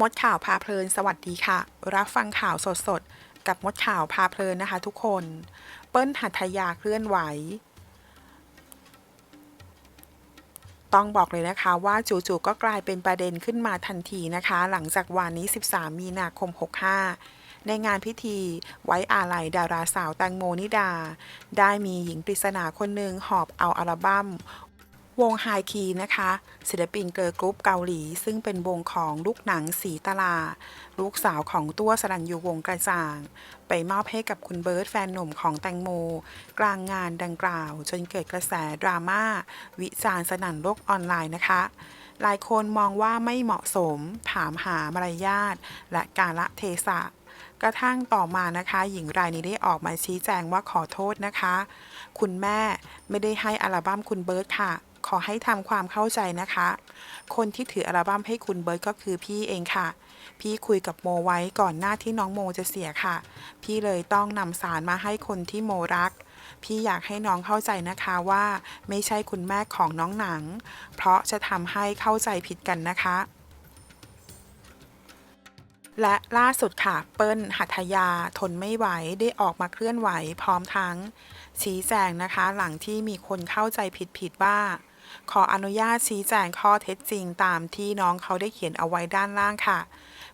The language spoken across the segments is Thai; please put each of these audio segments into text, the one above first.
มดข่าวพาเพลิน สวัสดีค่ะ รับฟังข่าวสดๆ กับมดข่าวพาเพลินนะคะทุกคน เปิ้ลหัตยาเคลื่อนไหว ต้องบอกเลยนะคะว่าจู่ๆก็กลายเป็นประเด็นขึ้นมาทันทีนะคะ หลังจากวันนี้ 13 มีนาคม 65 ในงานพิธีไว้อาลัยดาราสาวแตงโมนิดา ได้มีหญิงปริศนาคนหนึ่งหอบเอาอัลบั้ม วงไฮคีนะคะ ศิลปินเกิร์ลกรุ๊ปเกาหลี ซึ่งเป็นวงของลูกหนังสีตลา ลูกสาวของตัวสรัญยูวงกระจ่าง ไปมอบให้กับคุณเบิร์ตแฟนหนุ่มของแตงโม กลางงานดังกล่าว จนเกิดกระแสดราม่า วิจารณ์สนั่นโลกออนไลน์นะคะ หลายคนมองว่าไม่เหมาะสมถามหามารยาทและกาละเทศะกระทั่งต่อมานะคะ หญิงรายนี้ได้ออกมาชี้แจงว่าขอโทษนะคะ คุณแม่ไม่ได้ให้อัลบั้มคุณเบิร์ตค่ะ ขอให้ทำความเข้าใจนะคะ คนที่ถืออัลบั้มให้คุณเบิร์ตก็คือพี่เองค่ะ พี่คุยกับโมไว้ก่อนหน้าที่น้องโมจะเสียค่ะ พี่เลยต้องนำสารมาให้คนที่โมรัก พี่อยากให้น้องเข้าใจนะคะว่าไม่ใช่คุณแม่ของน้องหนัง เพราะจะทำให้เข้าใจผิดกันนะคะและล่าสุดค่ะ เปิ้ลหัตถยาทนไม่ไหวได้ออกมาเคลื่อนไหวพร้อมทั้ง ชี้แจงนะคะ หลังที่มีคนเข้าใจผิดๆว่า ขออนุญาตชี้แจงข้อเท็จจริงตามที่น้องเขาได้เขียนเอาไว้ด้านล่างค่ะ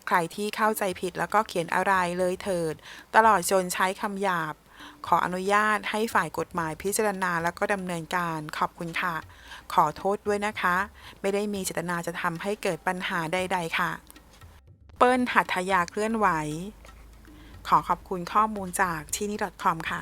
ใครที่เข้าใจผิดแล้วก็เขียนอะไรเลยเถิด ตลอดจนใช้คำหยาบ ขออนุญาตให้ฝ่ายกฎหมายพิจารณาแล้วก็ดำเนินการขอบคุณค่ะ ขอโทษด้วยนะคะ ไม่ได้มีเจตนาจะทำให้เกิดปัญหาใด ๆ ค่ะ เปิ้ลหัตถยาเคลื่อนไหว ขอขอบคุณข้อมูลจากที่นี่ .com ค่ะ